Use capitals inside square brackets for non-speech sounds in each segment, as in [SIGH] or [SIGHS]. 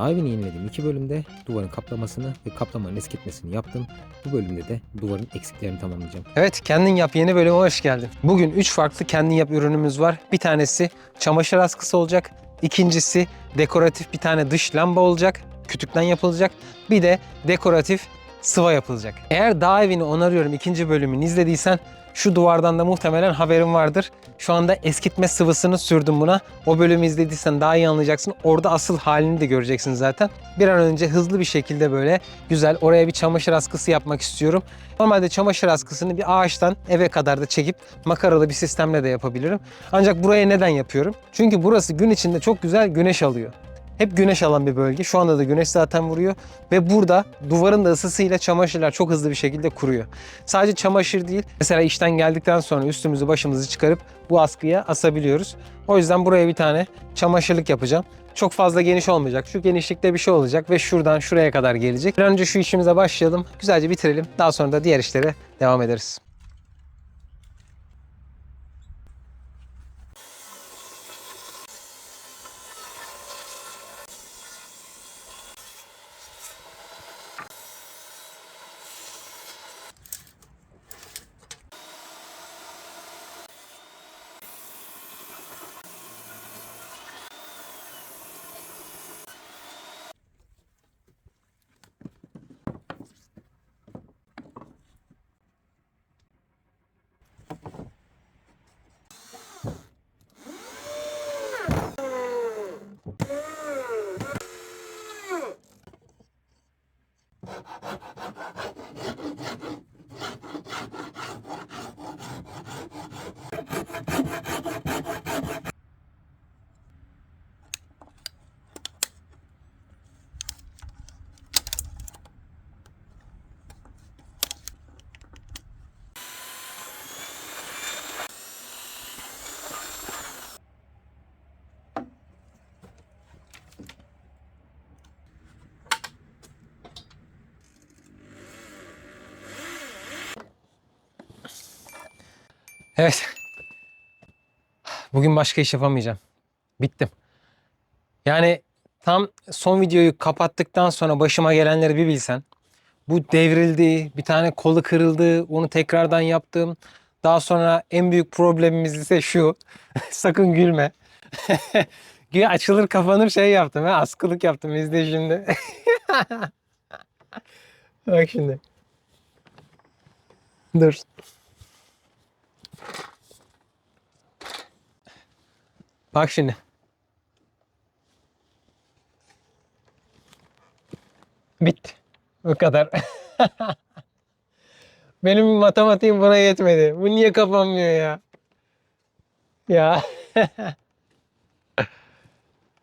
Daha evini yenilediğim iki bölümde duvarın kaplamasını ve kaplamanın eskitmesini yaptım. Bu bölümde de duvarın eksiklerini tamamlayacağım. Evet kendin yap yeni bölüme hoş geldin. Bugün 3 farklı kendin yap ürünümüz var. Bir tanesi çamaşır askısı olacak. İkincisi dekoratif bir tane dış lamba olacak. Kütükten yapılacak. Bir de dekoratif sıva yapılacak. Eğer dağ evini onarıyorum ikinci bölümünü izlediysen şu duvardan da muhtemelen haberin vardır. Şu anda eskitme sıvısını sürdüm buna. O bölümü izlediysen daha iyi anlayacaksın. Orada asıl halini de göreceksin zaten. Bir an önce hızlı bir şekilde böyle güzel oraya bir çamaşır askısı yapmak istiyorum. Normalde çamaşır askısını bir ağaçtan eve kadar da çekip makaralı bir sistemle de yapabilirim. Ancak buraya neden yapıyorum? Çünkü burası gün içinde çok güzel güneş alıyor. Hep güneş alan bir bölge. Şu anda da güneş zaten vuruyor. Ve burada duvarın da ısısıyla çamaşırlar çok hızlı bir şekilde kuruyor. Sadece çamaşır değil. Mesela işten geldikten sonra üstümüzü başımızı çıkarıp bu askıya asabiliyoruz. O yüzden buraya bir tane çamaşırlık yapacağım. Çok fazla geniş olmayacak. Şu genişlikte bir şey olacak ve şuradan şuraya kadar gelecek. Bir önce şu işimize başlayalım. Güzelce bitirelim. Daha sonra da diğer işlere devam ederiz. Evet. Bugün başka iş yapamayacağım. Bittim. Yani tam son videoyu kapattıktan sonra başıma gelenleri bir bilsen. Bu devrildi, bir tane kolu kırıldı, onu tekrardan yaptım. Daha sonra en büyük problemimiz ise şu. [LAUGHS] Sakın gülme. [LAUGHS] Güya açılır kapanır şey yaptım. Ha, askılık yaptım. İzle şimdi. [LAUGHS] Bak şimdi. Dur. Bak şimdi. Bitti. O kadar. [LAUGHS] Benim matematiğim buna yetmedi. Bu niye kapanmıyor ya? Ya. [LAUGHS]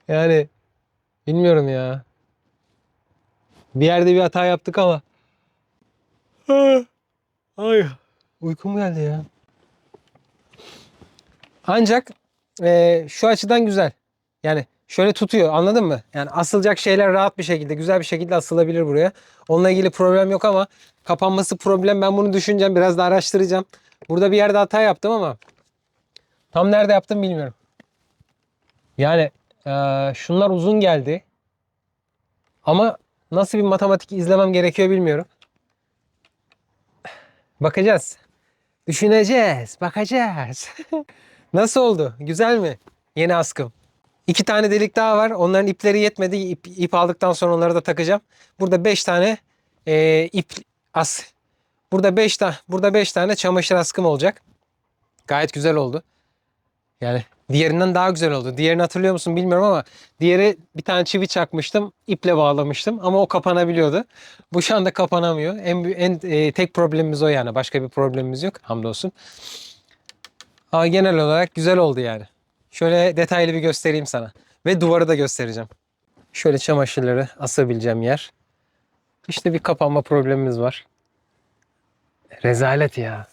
yani bilmiyorum ya. Bir yerde bir hata yaptık ama. [SIGHS] Ay. Uykum geldi ya. Ancak e, şu açıdan güzel. Yani şöyle tutuyor anladın mı? Yani asılacak şeyler rahat bir şekilde, güzel bir şekilde asılabilir buraya. Onunla ilgili problem yok ama kapanması problem. Ben bunu düşüneceğim, biraz da araştıracağım. Burada bir yerde hata yaptım ama tam nerede yaptım bilmiyorum. Yani e, şunlar uzun geldi. Ama nasıl bir matematik izlemem gerekiyor bilmiyorum. Bakacağız. Düşüneceğiz, bakacağız. [LAUGHS] Nasıl oldu? Güzel mi? Yeni askım. İki tane delik daha var. Onların ipleri yetmedi. İp, ip aldıktan sonra onları da takacağım. Burada beş tane e, ip as. Burada beş tane burada beş tane çamaşır askım olacak. Gayet güzel oldu. Yani diğerinden daha güzel oldu. Diğerini hatırlıyor musun bilmiyorum ama diğeri bir tane çivi çakmıştım, iple bağlamıştım ama o kapanabiliyordu. Bu şu anda kapanamıyor. En, en e, tek problemimiz o yani. Başka bir problemimiz yok hamdolsun. Ama genel olarak güzel oldu yani. Şöyle detaylı bir göstereyim sana. Ve duvarı da göstereceğim. Şöyle çamaşırları asabileceğim yer. İşte bir kapanma problemimiz var. Rezalet ya.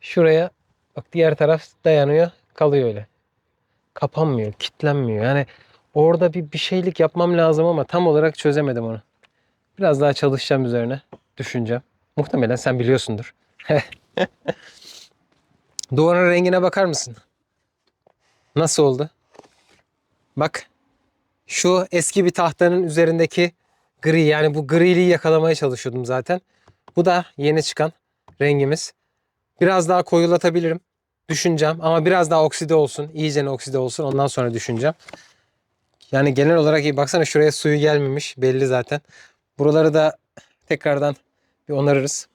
Şuraya bak diğer taraf dayanıyor kalıyor öyle. Kapanmıyor, kilitlenmiyor. Yani orada bir, bir şeylik yapmam lazım ama tam olarak çözemedim onu. Biraz daha çalışacağım üzerine. Düşüneceğim. Muhtemelen sen biliyorsundur. [LAUGHS] Duvarın rengine bakar mısın? Nasıl oldu? Bak. Şu eski bir tahtanın üzerindeki gri yani bu griliği yakalamaya çalışıyordum zaten. Bu da yeni çıkan rengimiz. Biraz daha koyulatabilirim. Düşüneceğim ama biraz daha okside olsun. İyice okside olsun. Ondan sonra düşüneceğim. Yani genel olarak iyi. Baksana şuraya suyu gelmemiş. Belli zaten. Buraları da tekrardan bir onarırız.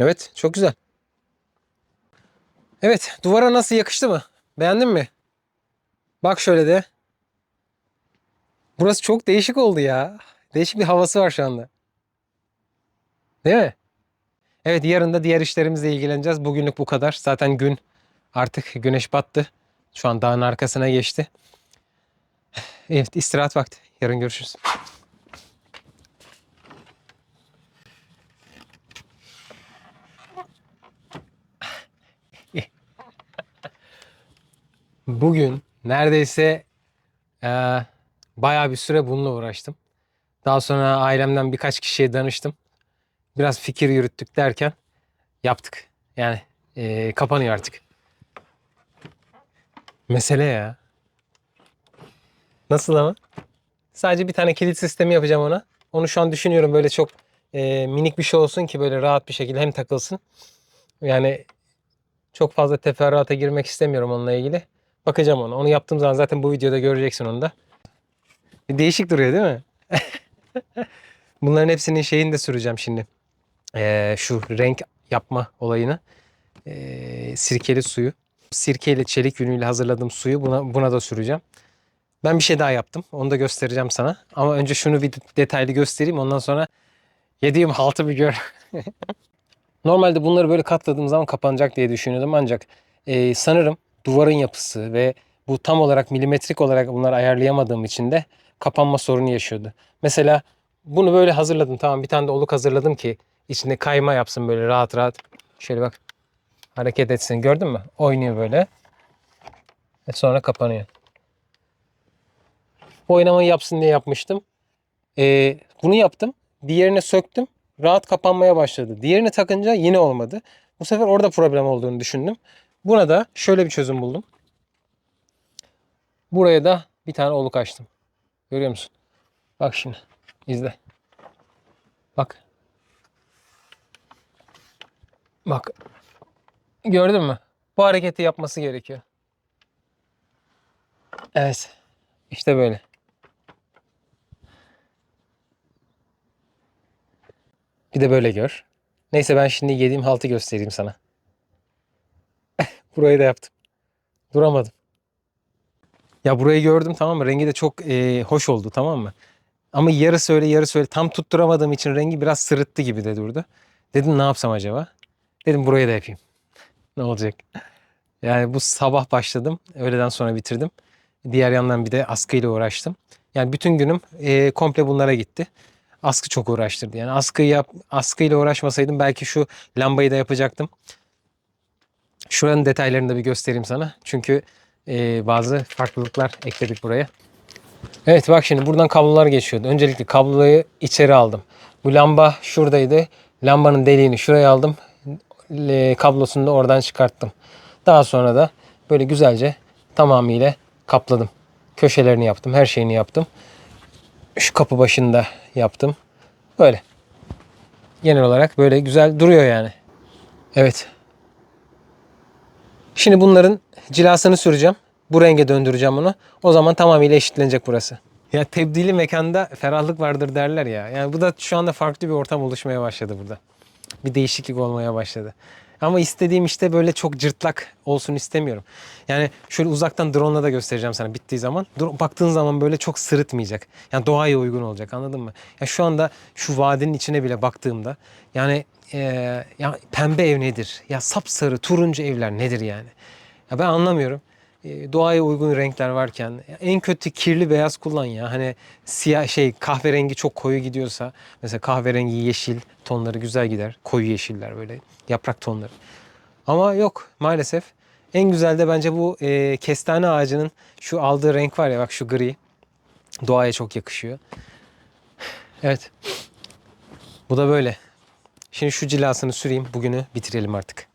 Evet. Çok güzel. Evet. Duvara nasıl yakıştı mı? Beğendin mi? Bak şöyle de. Burası çok değişik oldu ya. Değişik bir havası var şu anda. Değil mi? Evet yarın da diğer işlerimizle ilgileneceğiz. Bugünlük bu kadar. Zaten gün artık güneş battı. Şu an dağın arkasına geçti. Evet istirahat vakti. Yarın görüşürüz. Bugün neredeyse eee bayağı bir süre bununla uğraştım. Daha sonra ailemden birkaç kişiye danıştım. Biraz fikir yürüttük derken yaptık. Yani eee, kapanıyor artık. Mesele ya. Nasıl ama? Sadece bir tane kilit sistemi yapacağım ona. Onu şu an düşünüyorum böyle çok eee, minik bir şey olsun ki böyle rahat bir şekilde hem takılsın. Yani çok fazla teferruata girmek istemiyorum onunla ilgili. Bakacağım ona. Onu yaptığım zaman zaten bu videoda göreceksin onu da. Değişik duruyor değil mi? [LAUGHS] Bunların hepsinin şeyini de süreceğim şimdi. Ee, şu renk yapma olayını. Ee, sirkeli suyu. Sirkeyle çelik yünüyle hazırladığım suyu buna, buna da süreceğim. Ben bir şey daha yaptım. Onu da göstereceğim sana. Ama önce şunu bir detaylı göstereyim. Ondan sonra yediğim haltı bir gör. [LAUGHS] Normalde bunları böyle katladığım zaman kapanacak diye düşünüyordum. Ancak e, sanırım duvarın yapısı ve bu tam olarak milimetrik olarak bunları ayarlayamadığım için de kapanma sorunu yaşıyordu. Mesela bunu böyle hazırladım. Tamam bir tane de oluk hazırladım ki içinde kayma yapsın böyle rahat rahat. Şöyle bak hareket etsin gördün mü? Oynuyor böyle. Ve sonra kapanıyor. Oynamayı yapsın diye yapmıştım. Ee, bunu yaptım. Diğerini söktüm. Rahat kapanmaya başladı. Diğerini takınca yine olmadı. Bu sefer orada problem olduğunu düşündüm. Buna da şöyle bir çözüm buldum. Buraya da bir tane oluk açtım. Görüyor musun? Bak şimdi. izle. Bak. Bak. Gördün mü? Bu hareketi yapması gerekiyor. Evet. İşte böyle. Bir de böyle gör. Neyse ben şimdi yediğim haltı göstereyim sana. Burayı da yaptım. Duramadım. Ya burayı gördüm tamam mı? Rengi de çok e, hoş oldu tamam mı? Ama yarısı öyle yarısı öyle tam tutturamadığım için rengi biraz sırıttı gibi de durdu. Dedim ne yapsam acaba? Dedim burayı da yapayım. ne olacak? Yani bu sabah başladım. Öğleden sonra bitirdim. Diğer yandan bir de askıyla uğraştım. Yani bütün günüm e, komple bunlara gitti. Askı çok uğraştırdı. Yani askı yap, askıyla uğraşmasaydım belki şu lambayı da yapacaktım. Şuranın detaylarını da bir göstereyim sana. Çünkü e, bazı farklılıklar ekledik buraya. Evet bak şimdi buradan kablolar geçiyordu. Öncelikle kabloyu içeri aldım. Bu lamba şuradaydı. Lambanın deliğini şuraya aldım. E, kablosunu da oradan çıkarttım. Daha sonra da böyle güzelce tamamıyla kapladım. Köşelerini yaptım. Her şeyini yaptım. Şu kapı başında yaptım. Böyle. Genel olarak böyle güzel duruyor yani. Evet. Şimdi bunların cilasını süreceğim. Bu renge döndüreceğim bunu. O zaman tamamıyla eşitlenecek burası. Ya tebdili mekanda ferahlık vardır derler ya. Yani bu da şu anda farklı bir ortam oluşmaya başladı burada. Bir değişiklik olmaya başladı. Ama istediğim işte böyle çok cırtlak olsun istemiyorum. Yani şöyle uzaktan drone'la da göstereceğim sana bittiği zaman. Baktığın zaman böyle çok sırıtmayacak. Yani doğaya uygun olacak anladın mı? Ya şu anda şu vadinin içine bile baktığımda yani eee, ya pembe ev nedir? Ya sapsarı turuncu evler nedir yani? Ya ben anlamıyorum. E, doğaya uygun renkler varken en kötü kirli beyaz kullan ya. Hani siyah şey kahverengi çok koyu gidiyorsa mesela kahverengi yeşil tonları güzel gider. Koyu yeşiller böyle yaprak tonları. Ama yok maalesef. En güzel de bence bu e, kestane ağacının şu aldığı renk var ya bak şu gri. Doğaya çok yakışıyor. Evet. Bu da böyle. Şimdi şu cilasını süreyim. Bugünü bitirelim artık.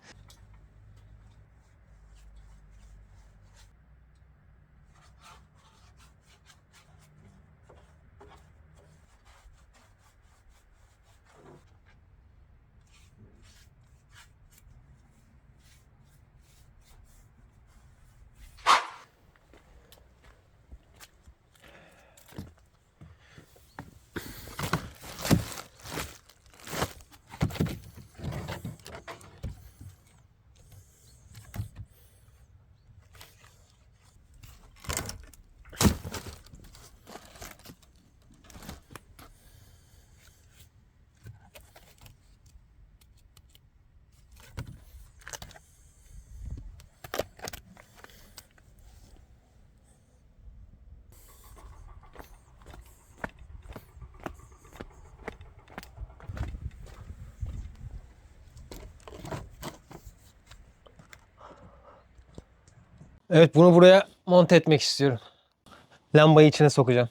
Evet bunu buraya monte etmek istiyorum. Lambayı içine sokacağım.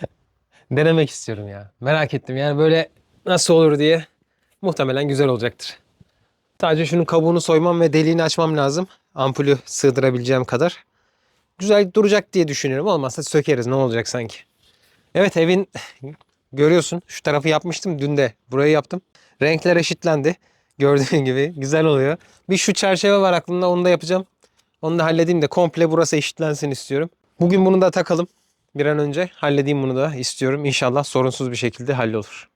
[LAUGHS] Denemek istiyorum ya. Merak ettim yani böyle nasıl olur diye. Muhtemelen güzel olacaktır. Sadece şunun kabuğunu soymam ve deliğini açmam lazım. Ampulü sığdırabileceğim kadar. Güzel duracak diye düşünüyorum. Olmazsa sökeriz ne olacak sanki. Evet evin [LAUGHS] görüyorsun şu tarafı yapmıştım dün de burayı yaptım. Renkler eşitlendi. Gördüğün gibi güzel oluyor. Bir şu çerçeve var aklımda onu da yapacağım. Onu da halledeyim de komple burası eşitlensin istiyorum. Bugün bunu da takalım. Bir an önce halledeyim bunu da istiyorum. İnşallah sorunsuz bir şekilde hallolur.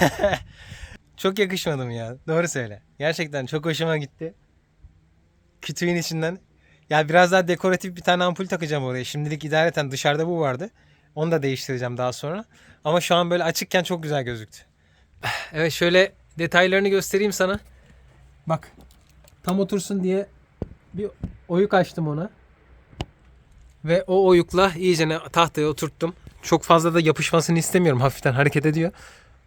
[LAUGHS] Çok yakışmadım ya. Doğru söyle. Gerçekten çok hoşuma gitti. Kütüğün içinden. Ya biraz daha dekoratif bir tane ampul takacağım oraya. Şimdilik idareten dışarıda bu vardı. Onu da değiştireceğim daha sonra. Ama şu an böyle açıkken çok güzel gözüktü. [SIGHS] Evet şöyle detaylarını göstereyim sana. Bak. Tam otursun diye bir oyuk açtım ona. Ve o oyukla iyicene tahtaya oturttum. Çok fazla da yapışmasını istemiyorum. Hafiften hareket ediyor.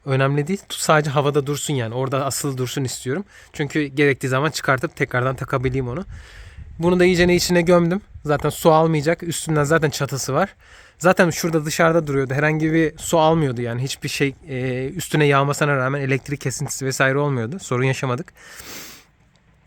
Önemli değil. Sadece havada dursun yani. Orada asılı dursun istiyorum. Çünkü gerektiği zaman çıkartıp tekrardan takabileyim onu. Bunu da iyicene içine gömdüm. Zaten su almayacak. Üstünden zaten çatısı var. Zaten şurada dışarıda duruyordu. Herhangi bir su almıyordu yani. Hiçbir şey e, üstüne yağmasına rağmen elektrik kesintisi vesaire olmuyordu. Sorun yaşamadık.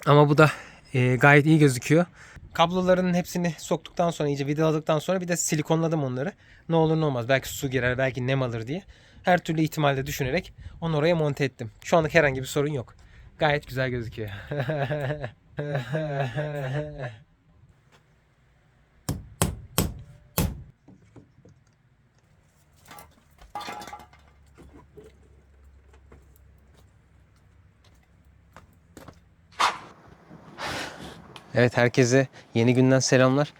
Ama bu da e, gayet iyi gözüküyor. Kabloların hepsini soktuktan sonra iyice vidaladıktan sonra bir de silikonladım onları. Ne olur ne olmaz. Belki su girer, belki nem alır diye. Her türlü ihtimalde düşünerek onu oraya monte ettim. Şu anlık herhangi bir sorun yok. Gayet güzel gözüküyor. [LAUGHS] Evet herkese yeni günden selamlar.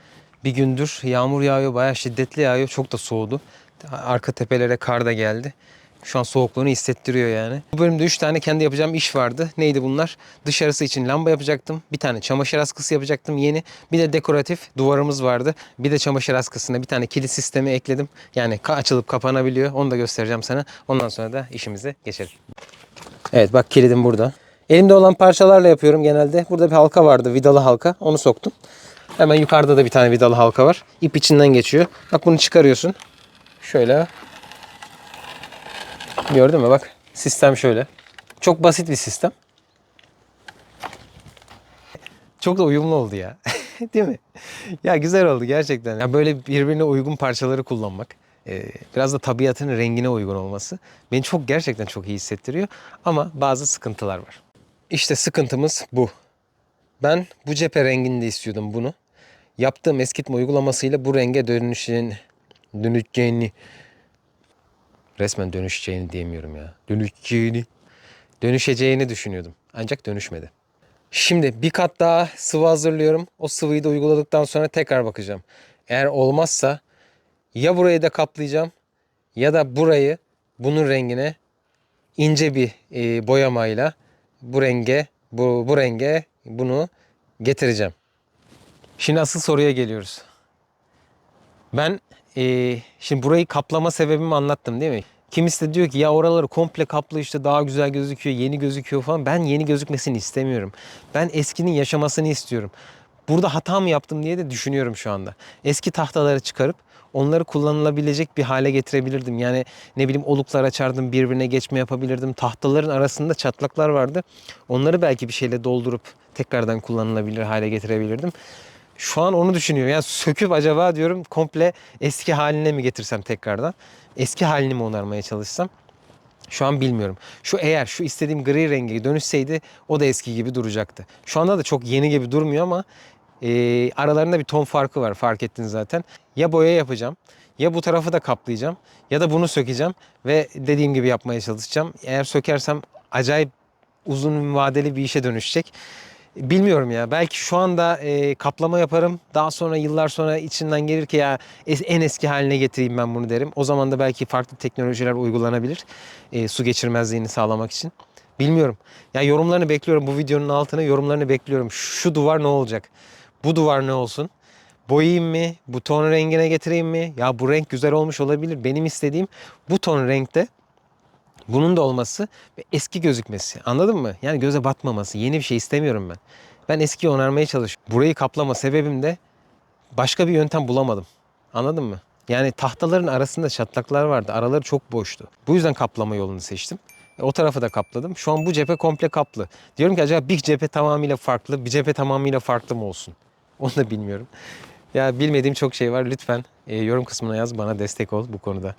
Bir gündür yağmur yağıyor, bayağı şiddetli yağıyor. Çok da soğudu. Arka tepelere kar da geldi. Şu an soğukluğunu hissettiriyor yani. Bu bölümde 3 tane kendi yapacağım iş vardı. Neydi bunlar? Dışarısı için lamba yapacaktım. Bir tane çamaşır askısı yapacaktım yeni. Bir de dekoratif duvarımız vardı. Bir de çamaşır askısına bir tane kilit sistemi ekledim. Yani açılıp kapanabiliyor. Onu da göstereceğim sana. Ondan sonra da işimize geçelim. Evet bak kilidim burada. Elimde olan parçalarla yapıyorum genelde. Burada bir halka vardı, vidalı halka. Onu soktum. Hemen yukarıda da bir tane vidalı halka var. İp içinden geçiyor. Bak bunu çıkarıyorsun. Şöyle. Gördün mü bak. Sistem şöyle. Çok basit bir sistem. Çok da uyumlu oldu ya. [LAUGHS] Değil mi? Ya güzel oldu gerçekten. Ya böyle birbirine uygun parçaları kullanmak. e, Biraz da tabiatın rengine uygun olması beni çok gerçekten çok iyi hissettiriyor. Ama bazı sıkıntılar var. İşte sıkıntımız bu. Ben bu cephe renginde istiyordum bunu. Yaptığım eskitme uygulamasıyla bu renge dönüşün, dönüşeceğini resmen dönüşeceğini diyemiyorum ya. Dönüşeceğini dönüşeceğini düşünüyordum. Ancak dönüşmedi. Şimdi bir kat daha sıvı hazırlıyorum. O sıvıyı da uyguladıktan sonra tekrar bakacağım. Eğer olmazsa ya burayı da kaplayacağım ya da burayı bunun rengine ince bir e, boyamayla bu renge bu bu renge bunu getireceğim. Şimdi asıl soruya geliyoruz. Ben e, şimdi burayı kaplama sebebimi anlattım değil mi? Kimisi de diyor ki ya oraları komple kaplı işte daha güzel gözüküyor, yeni gözüküyor falan. Ben yeni gözükmesini istemiyorum. Ben eskinin yaşamasını istiyorum. Burada hata mı yaptım diye de düşünüyorum şu anda. Eski tahtaları çıkarıp onları kullanılabilecek bir hale getirebilirdim. Yani ne bileyim oluklar açardım, birbirine geçme yapabilirdim. Tahtaların arasında çatlaklar vardı. Onları belki bir şeyle doldurup tekrardan kullanılabilir hale getirebilirdim. Şu an onu düşünüyorum. Yani söküp acaba diyorum komple eski haline mi getirsem tekrardan? Eski halini mi onarmaya çalışsam? Şu an bilmiyorum. Şu eğer şu istediğim gri rengi dönüşseydi o da eski gibi duracaktı. Şu anda da çok yeni gibi durmuyor ama e, aralarında bir ton farkı var fark ettin zaten. Ya boya yapacağım ya bu tarafı da kaplayacağım ya da bunu sökeceğim ve dediğim gibi yapmaya çalışacağım. Eğer sökersem acayip uzun vadeli bir işe dönüşecek. Bilmiyorum ya. Belki şu anda e, kaplama yaparım. Daha sonra yıllar sonra içinden gelir ki ya en eski haline getireyim ben bunu derim. O zaman da belki farklı teknolojiler uygulanabilir. e, su geçirmezliğini sağlamak için. Bilmiyorum. Ya yorumlarını bekliyorum. Bu videonun altına yorumlarını bekliyorum. Şu duvar ne olacak? Bu duvar ne olsun? Boyayayım mı? Bu ton rengine getireyim mi? Ya bu renk güzel olmuş olabilir. Benim istediğim bu ton renkte bunun da olması ve eski gözükmesi. Anladın mı? Yani göze batmaması. Yeni bir şey istemiyorum ben. Ben eskiyi onarmaya çalışıyorum. Burayı kaplama sebebim de başka bir yöntem bulamadım. Anladın mı? Yani tahtaların arasında çatlaklar vardı. Araları çok boştu. Bu yüzden kaplama yolunu seçtim. E, O tarafı da kapladım. Şu an bu cephe komple kaplı. Diyorum ki acaba bir cephe tamamıyla farklı, bir cephe tamamıyla farklı mı olsun? [LAUGHS] Onu da bilmiyorum. Ya bilmediğim çok şey var. Lütfen e, yorum kısmına yaz. Bana destek ol bu konuda.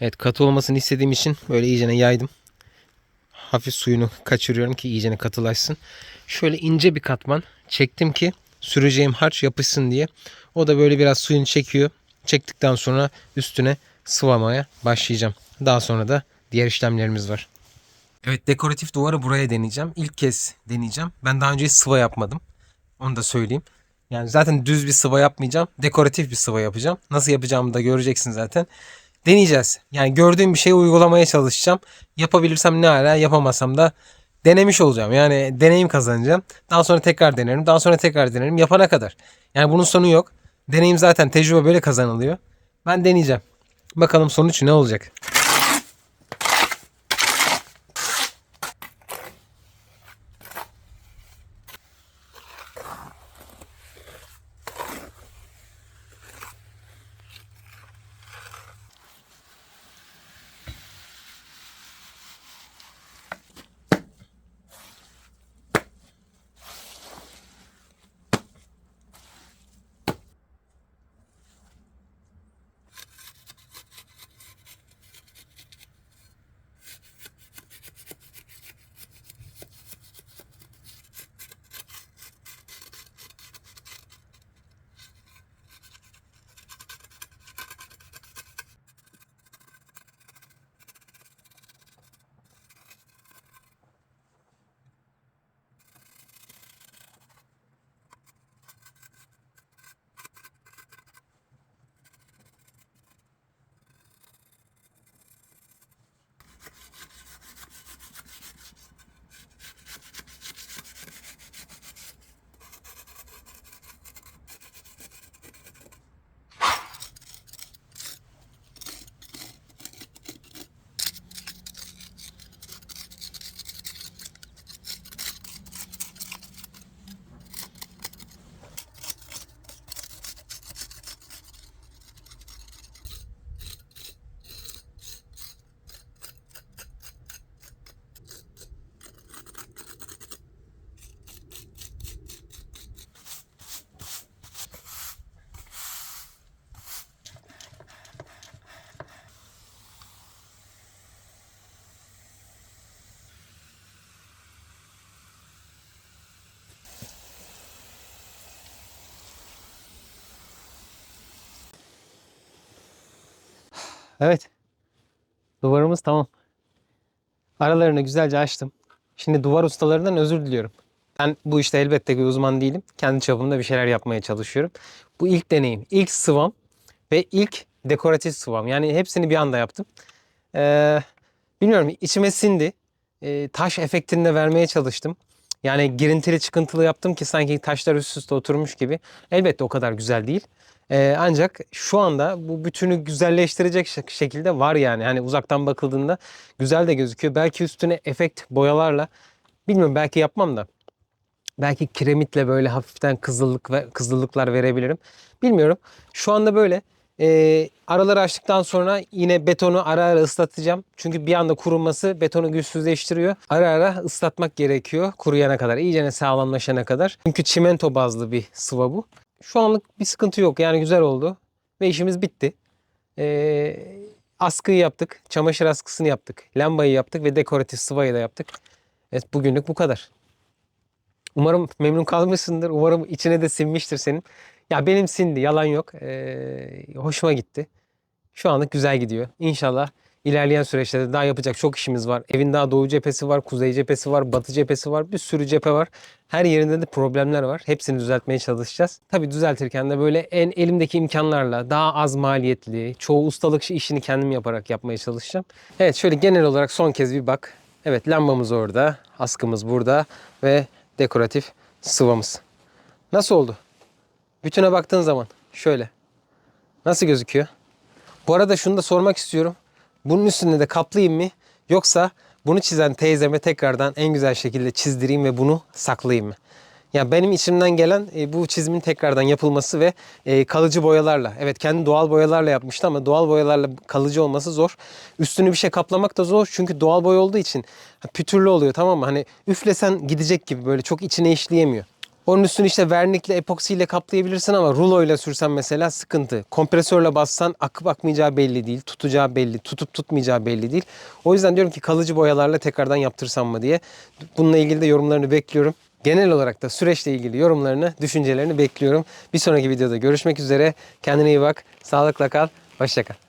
Evet katı olmasını istediğim için böyle iyicene yaydım. Hafif suyunu kaçırıyorum ki iyicene katılaşsın. Şöyle ince bir katman çektim ki süreceğim harç yapışsın diye. O da böyle biraz suyunu çekiyor. Çektikten sonra üstüne sıvamaya başlayacağım. Daha sonra da diğer işlemlerimiz var. Evet dekoratif duvarı buraya deneyeceğim. İlk kez deneyeceğim. Ben daha önce hiç sıva yapmadım. Onu da söyleyeyim. Yani zaten düz bir sıva yapmayacağım. Dekoratif bir sıva yapacağım. Nasıl yapacağımı da göreceksin zaten. Deneyeceğiz. Yani gördüğüm bir şeyi uygulamaya çalışacağım. Yapabilirsem ne ala yapamazsam da denemiş olacağım. Yani deneyim kazanacağım. Daha sonra tekrar denerim. Daha sonra tekrar denerim. Yapana kadar. Yani bunun sonu yok. Deneyim zaten tecrübe böyle kazanılıyor. Ben deneyeceğim. Bakalım sonuç ne olacak. Evet. Duvarımız tamam. Aralarını güzelce açtım. Şimdi duvar ustalarından özür diliyorum. Ben bu işte elbette ki uzman değilim. Kendi çapımda bir şeyler yapmaya çalışıyorum. Bu ilk deneyim. ilk sıvam ve ilk dekoratif sıvam. Yani hepsini bir anda yaptım. Ee, bilmiyorum içime sindi. Ee, taş efektini de vermeye çalıştım. Yani girintili çıkıntılı yaptım ki sanki taşlar üst üste oturmuş gibi. Elbette o kadar güzel değil. Ee, ancak şu anda bu bütünü güzelleştirecek şek- şekilde var yani. Hani uzaktan bakıldığında güzel de gözüküyor. Belki üstüne efekt boyalarla bilmiyorum belki yapmam da. Belki kiremitle böyle hafiften kızıllık ve kızıllıklar verebilirim. Bilmiyorum. Şu anda böyle. Ee, araları açtıktan sonra yine betonu ara ara ıslatacağım. Çünkü bir anda kuruması betonu güçsüzleştiriyor. Ara ara ıslatmak gerekiyor kuruyana kadar. İyice sağlamlaşana kadar. Çünkü çimento bazlı bir sıva bu. Şu anlık bir sıkıntı yok. Yani güzel oldu. Ve işimiz bitti. Ee, askıyı yaptık. Çamaşır askısını yaptık. Lambayı yaptık ve dekoratif sıvayı da yaptık. Evet bugünlük bu kadar. Umarım memnun kalmışsındır. Umarım içine de sinmiştir senin. Ya benim sindi yalan yok. Ee, hoşuma gitti. Şu anlık güzel gidiyor. İnşallah ilerleyen süreçlerde daha yapacak çok işimiz var. Evin daha doğu cephesi var, kuzey cephesi var, batı cephesi var. Bir sürü cephe var. Her yerinde de problemler var. Hepsini düzeltmeye çalışacağız. Tabii düzeltirken de böyle en elimdeki imkanlarla daha az maliyetli, çoğu ustalık işini kendim yaparak yapmaya çalışacağım. Evet şöyle genel olarak son kez bir bak. Evet lambamız orada, askımız burada ve dekoratif sıvamız. Nasıl oldu? Bütüne baktığın zaman şöyle. Nasıl gözüküyor? Bu arada şunu da sormak istiyorum. Bunun üstünde de kaplayayım mı? Yoksa bunu çizen teyzeme tekrardan en güzel şekilde çizdireyim ve bunu saklayayım mı? Ya benim içimden gelen e, bu çizimin tekrardan yapılması ve e, kalıcı boyalarla. Evet kendi doğal boyalarla yapmıştı ama doğal boyalarla kalıcı olması zor. Üstünü bir şey kaplamak da zor çünkü doğal boya olduğu için pütürlü oluyor tamam mı? Hani üflesen gidecek gibi böyle çok içine işleyemiyor. Onun üstünü işte vernikle, epoksiyle kaplayabilirsin ama ruloyla sürsen mesela sıkıntı. Kompresörle bassan akıp akmayacağı belli değil, tutacağı belli, tutup tutmayacağı belli değil. O yüzden diyorum ki kalıcı boyalarla tekrardan yaptırsam mı diye. Bununla ilgili de yorumlarını bekliyorum. Genel olarak da süreçle ilgili yorumlarını, düşüncelerini bekliyorum. Bir sonraki videoda görüşmek üzere. Kendine iyi bak, sağlıkla kal, hoşça.